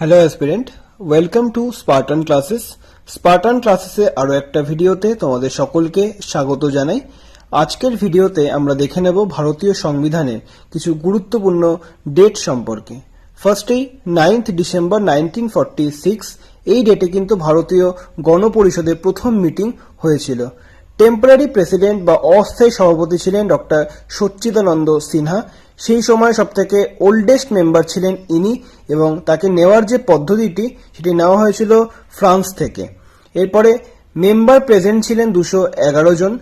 Hello aspirant welcome to Spartan classes Spartan ক্লাসেসে আরও একটা ভিডিওতে তোমাদের সকলকে স্বাগত জানাই। আজকের ভিডিওতে আমরা দেখে নেব ভারতীয় সংবিধানের কিছু গুরুত্বপূর্ণ ডেট সম্পর্কে। ফার্স্টেই ninth December nineteen forty six এই ডেটে কিন্তু ভারতীয় গণপরিষদের প্রথম মিটিং হয়েছিল। টেম্পোরারি প্রেসিডেন্ট বা অস্থায়ী সভাপতি ছিলেন ডক্টর সচ্চিদানন্দ সিনহা। সেই সময় সবথেকে ওল্ডেস্ট মেম্বার ছিলেন ইনি এবং তাকে নেওয়ার যে পদ্ধতিটি, সেটি নেওয়া হয়েছিল ফ্রান্স থেকে। এরপরে মেম্বার প্রেজেন্ট ছিলেন দুশো এগারো জন।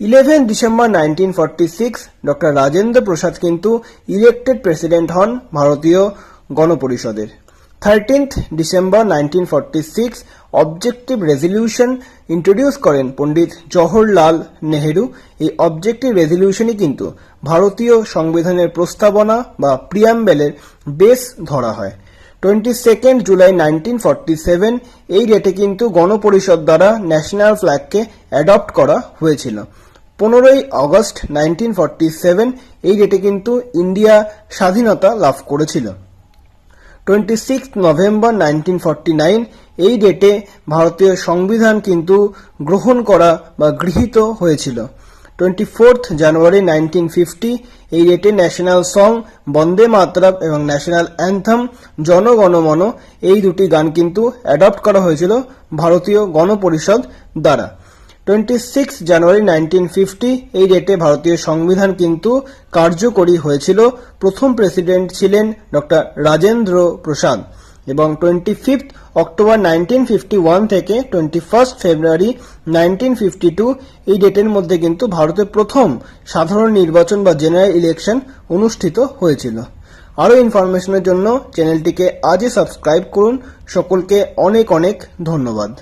Eleven December nineteen forty six doctor Rajendra Prasad কিন্তু ইলেক্টেড প্রেসিডেন্ট হন ভারতীয় গণপরিষদের। Thirteenth December nineteen forty six objective resolution introduce করেন পণ্ডিত জওহরলাল নেহেরু। এই অবজেক্টিভ রেজলিউশনই কিন্তু ভারতীয় সংবিধানের প্রস্তাবনা বা প্রিয়াম্বেলের বেস ধরা হয়। Twenty second July nineteen seven এই ডেটে কিন্তু গণপরিষদ দ্বারা ন্যাশনাল ফ্ল্যাগকে অ্যাডপ্ট করা হয়েছিল। পনেরোই আগস্ট নাইনটিন সেভেন এই ডেটে কিন্তু ইন্ডিয়া স্বাধীনতা লাভ করেছিল। Twenty six November nineteen nine, এই ডেটে ভারতীয় সংবিধান কিন্তু গ্রহণ করা বা গৃহীত হয়েছিল। Twenty fourth January nineteen fifty, এই ডেটে ন্যাশনাল সং, বন্দে মাতরম এবং ন্যাশনাল অ্যান্থাম, জনগণমন, এই দুটি গান কিন্তু অ্যাডপ্ট করা হয়েছিল ভারতীয় গণপরিষদ দ্বারা। Twenty six January nineteen fifty এই ডেটে ভারতীয় সংবিধান কিন্তু কার্যকরী হয়েছিল। প্রথম প্রেসিডেন্ট ছিলেন ডক্টর রাজেন্দ্র প্রসাদ এবং twenty fifth October nineteen fifty one থেকে twenty first February nineteen fifty two এই ডেটের মধ্যে কিন্তু ভারতের প্রথম সাধারণ নির্বাচন বা জেনারেল ইলেকশন অনুষ্ঠিত হয়েছিল। আরও ইনফরমেশনের জন্য চ্যানেলটিকে আজই সাবস্ক্রাইব করুন। সকলকে অনেক অনেক ধন্যবাদ।